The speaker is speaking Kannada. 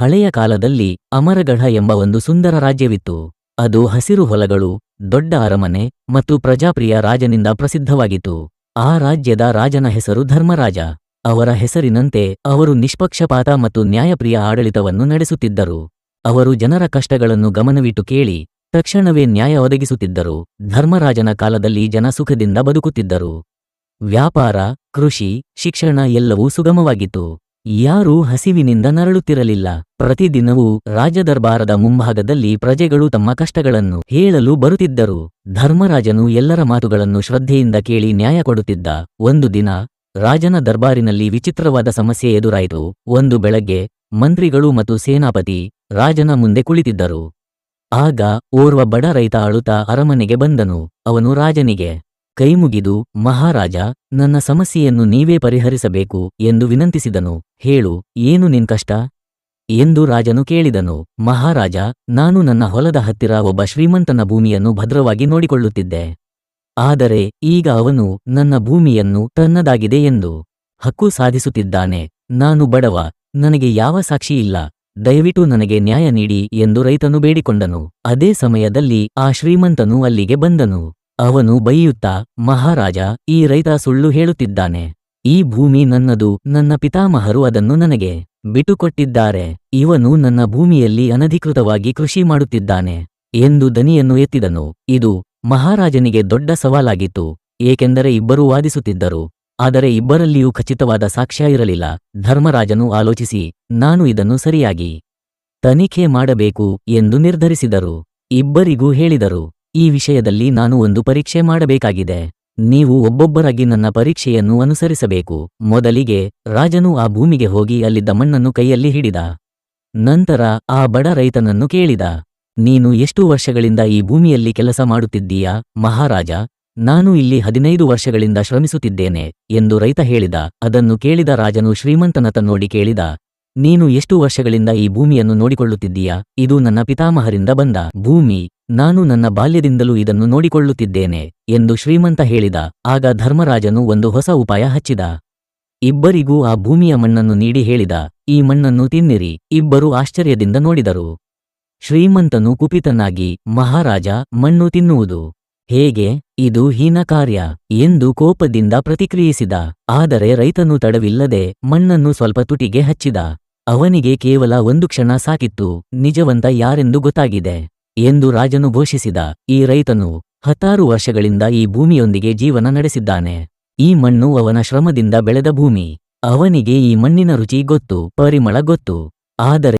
ಹಳೆಯ ಕಾಲದಲ್ಲಿ ಅಮರಗಢ ಎಂಬ ಒಂದು ಸುಂದರ ರಾಜ್ಯವಿತ್ತು. ಅದು ಹಸಿರು ಹೊಲಗಳು, ದೊಡ್ಡ ಅರಮನೆ ಮತ್ತು ಪ್ರಜಾಪ್ರಿಯ ರಾಜನಿಂದ ಪ್ರಸಿದ್ಧವಾಗಿತ್ತು. ಆ ರಾಜ್ಯದ ರಾಜನ ಹೆಸರು ಧರ್ಮರಾಜ. ಅವರ ಹೆಸರಿನಂತೆ ಅವರು ನಿಷ್ಪಕ್ಷಪಾತ ಮತ್ತು ನ್ಯಾಯಪ್ರಿಯ ಆಡಳಿತವನ್ನು ನಡೆಸುತ್ತಿದ್ದರು. ಅವರು ಜನರ ಕಷ್ಟಗಳನ್ನು ಗಮನವಿಟ್ಟು ಕೇಳಿ, ತಕ್ಷಣವೇ ನ್ಯಾಯ ಒದಗಿಸುತ್ತಿದ್ದರು. ಧರ್ಮರಾಜನ ಕಾಲದಲ್ಲಿ ಜನ ಸುಖದಿಂದ ಬದುಕುತ್ತಿದ್ದರು. ವ್ಯಾಪಾರ, ಕೃಷಿ, ಶಿಕ್ಷಣ ಎಲ್ಲವೂ ಸುಗಮವಾಗಿತ್ತು. ಯಾರೂ ಹಸಿವಿನಿಂದ ನರಳುತ್ತಿರಲಿಲ್ಲ. ಪ್ರತಿದಿನವೂ ರಾಜದರ್ಬಾರದ ಮುಂಭಾಗದಲ್ಲಿ ಪ್ರಜೆಗಳು ತಮ್ಮ ಕಷ್ಟಗಳನ್ನು ಹೇಳಲು ಬರುತ್ತಿದ್ದರು. ಧರ್ಮರಾಜನು ಎಲ್ಲರ ಮಾತುಗಳನ್ನು ಶ್ರದ್ಧೆಯಿಂದ ಕೇಳಿ ನ್ಯಾಯ ಕೊಡುತ್ತಿದ್ದ. ಒಂದು ದಿನ ರಾಜನ ದರ್ಬಾರಿನಲ್ಲಿ ವಿಚಿತ್ರವಾದ ಸಮಸ್ಯೆ ಎದುರಾಯಿತು. ಒಂದು ಬೆಳಗ್ಗೆ ಮಂತ್ರಿಗಳು ಮತ್ತು ಸೇನಾಪತಿ ರಾಜನ ಮುಂದೆ ಕುಳಿತಿದ್ದರು. ಆಗ ಓರ್ವ ಬಡ ರೈತ ಅಳುತ್ತಾ ಅರಮನೆಗೆ ಬಂದನು. ಅವನು ರಾಜನಿಗೆ ಕೈಮುಗಿದು, ಮಹಾರಾಜ, ನನ್ನ ಸಮಸ್ಯೆಯನ್ನು ನೀವೇ ಪರಿಹರಿಸಬೇಕು ಎಂದು ವಿನಂತಿಸಿದನು. ಹೇಳು, ಏನು ನಿನ್ ಕಷ್ಟ? ಎಂದು ರಾಜನು ಕೇಳಿದನು. ಮಹಾರಾಜ, ನಾನು ನನ್ನ ಹೊಲದ ಹತ್ತಿರ ಒಬ್ಬ ಶ್ರೀಮಂತನ ಭೂಮಿಯನ್ನು ಭದ್ರವಾಗಿ ನೋಡಿಕೊಳ್ಳುತ್ತಿದ್ದೆ. ಆದರೆ ಈಗ ಅವನು ನನ್ನ ಭೂಮಿಯನ್ನು ತನ್ನದಾಗಿದೆ ಎಂದು ಹಕ್ಕು ಸಾಧಿಸುತ್ತಿದ್ದಾನೆ. ನಾನು ಬಡವ, ನನಗೆ ಯಾವ ಸಾಕ್ಷಿ ಇಲ್ಲ. ದಯವಿಟ್ಟು ನನಗೆ ನ್ಯಾಯ ನೀಡಿ ಎಂದು ರೈತನು ಬೇಡಿಕೊಂಡನು. ಅದೇ ಸಮಯದಲ್ಲಿ ಆ ಶ್ರೀಮಂತನು ಅಲ್ಲಿಗೆ ಬಂದನು. ಅವನು ಬೈಯುತ್ತಾ, ಮಹಾರಾಜ, ಈ ರೈತ ಸುಳ್ಳು ಹೇಳುತ್ತಿದ್ದಾನೆ. ಈ ಭೂಮಿ ನನ್ನದು, ನನ್ನ ಪಿತಾಮಹರು ಅದನ್ನು ನನಗೆ ಬಿಟ್ಟುಕೊಟ್ಟಿದ್ದಾರೆ. ಇವನು ನನ್ನ ಭೂಮಿಯಲ್ಲಿ ಅನಧಿಕೃತವಾಗಿ ಕೃಷಿ ಮಾಡುತ್ತಿದ್ದಾನೆ ಎಂದು ದನಿಯನ್ನು ಎತ್ತಿದನು. ಇದು ಮಹಾರಾಜನಿಗೆ ದೊಡ್ಡ ಸವಾಲಾಗಿತ್ತು, ಏಕೆಂದರೆ ಇಬ್ಬರೂ ವಾದಿಸುತ್ತಿದ್ದರು. ಆದರೆ ಇಬ್ಬರಲ್ಲಿಯೂ ಖಚಿತವಾದ ಸಾಕ್ಷ್ಯ ಇರಲಿಲ್ಲ. ಧರ್ಮರಾಜನು ಆಲೋಚಿಸಿ, ನಾನು ಇದನ್ನು ಸರಿಯಾಗಿ ತನಿಖೆ ಮಾಡಬೇಕು ಎಂದು ನಿರ್ಧರಿಸಿದರು. ಇಬ್ಬರಿಗೂ ಹೇಳಿದರು ಈ ವಿಷಯದಲ್ಲಿ ನಾನು ಒಂದು ಪರೀಕ್ಷೆ ಮಾಡಬೇಕಾಗಿದೆ. ನೀವು ಒಬ್ಬೊಬ್ಬರಾಗಿ ನನ್ನ ಪರೀಕ್ಷೆಯನ್ನು ಅನುಸರಿಸಬೇಕು. ಮೊದಲಿಗೆ ರಾಜನು ಆ ಭೂಮಿಗೆ ಹೋಗಿ ಅಲ್ಲಿದ್ದ ಮಣ್ಣನ್ನು ಕೈಯಲ್ಲಿ ಹಿಡಿದ. ನಂತರ ಆ ಬಡ ರೈತನನ್ನು ಕೇಳಿದ. ನೀನು ಎಷ್ಟು ವರ್ಷಗಳಿಂದ ಈ ಭೂಮಿಯಲ್ಲಿ ಕೆಲಸ ಮಾಡುತ್ತಿದ್ದೀಯಾ? ಮಹಾರಾಜ, ನಾನು ಇಲ್ಲಿ ಹದಿನೈದು ವರ್ಷಗಳಿಂದ ಶ್ರಮಿಸುತ್ತಿದ್ದೇನೆ ಎಂದು ರೈತ ಹೇಳಿದ. ಅದನ್ನು ಕೇಳಿದ ರಾಜನು ಶ್ರೀಮಂತನತ ನೋಡಿ ಕೇಳಿದ. ನೀನು ಎಷ್ಟು ವರ್ಷಗಳಿಂದ ಈ ಭೂಮಿಯನ್ನು ನೋಡಿಕೊಳ್ಳುತ್ತಿದ್ದೀಯಾ? ಇದು ನನ್ನ ಪಿತಾಮಹರಿಂದ ಬಂದ ಭೂಮಿ. ನಾನು ನನ್ನ ಬಾಲ್ಯದಿಂದಲೂ ಇದನ್ನು ನೋಡಿಕೊಳ್ಳುತ್ತಿದ್ದೇನೆ ಎಂದು ಶ್ರೀಮಂತ ಹೇಳಿದ. ಆಗ ಧರ್ಮರಾಜನು ಒಂದು ಹೊಸ ಉಪಾಯ ಹಚ್ಚಿದ. ಇಬ್ಬರಿಗೂ ಆ ಭೂಮಿಯ ಮಣ್ಣನ್ನು ನೀಡಿ ಹೇಳಿದ. ಈ ಮಣ್ಣನ್ನು ತಿನ್ನಿರಿ, ಇಬ್ಬರು ಆಶ್ಚರ್ಯದಿಂದ ನೋಡಿದರು. ಶ್ರೀಮಂತನು ಕುಪಿತನಾಗಿ, ಮಹಾರಾಜ, ಮಣ್ಣು ತಿನ್ನುವುದು ಹೇಗೆ? ಇದು ಹೀನ ಕಾರ್ಯ ಎಂದು ಕೋಪದಿಂದ ಪ್ರತಿಕ್ರಿಯಿಸಿದ. ಆದರೆ ರೈತನು ತಡವಿಲ್ಲದೆ ಮಣ್ಣನ್ನು ಸ್ವಲ್ಪ ತುಟಿಗೆ ಹಚ್ಚಿದ. ಅವನಿಗೆ ಕೇವಲ ಒಂದು ಕ್ಷಣ ಸಾಕಿತ್ತು. ನಿಜವಂತ ಯಾರೆಂದು ಗೊತ್ತಾಗಿದೆ. ಎಂದು ರಾಜನು ಘೋಷಿಸಿದ. ಈ ರೈತನು ಹತ್ತಾರು ವರ್ಷಗಳಿಂದ ಈ ಭೂಮಿಯೊಂದಿಗೆ ಜೀವನ ನಡೆಸಿದ್ದಾನೆ. ಈ ಮಣ್ಣು ಅವನ ಶ್ರಮದಿಂದ ಬೆಳೆದ ಭೂಮಿ. ಅವನಿಗೆ ಈ ಮಣ್ಣಿನ ರುಚಿ ಗೊತ್ತು, ಪರಿಮಳ ಗೊತ್ತು. ಆದರೆ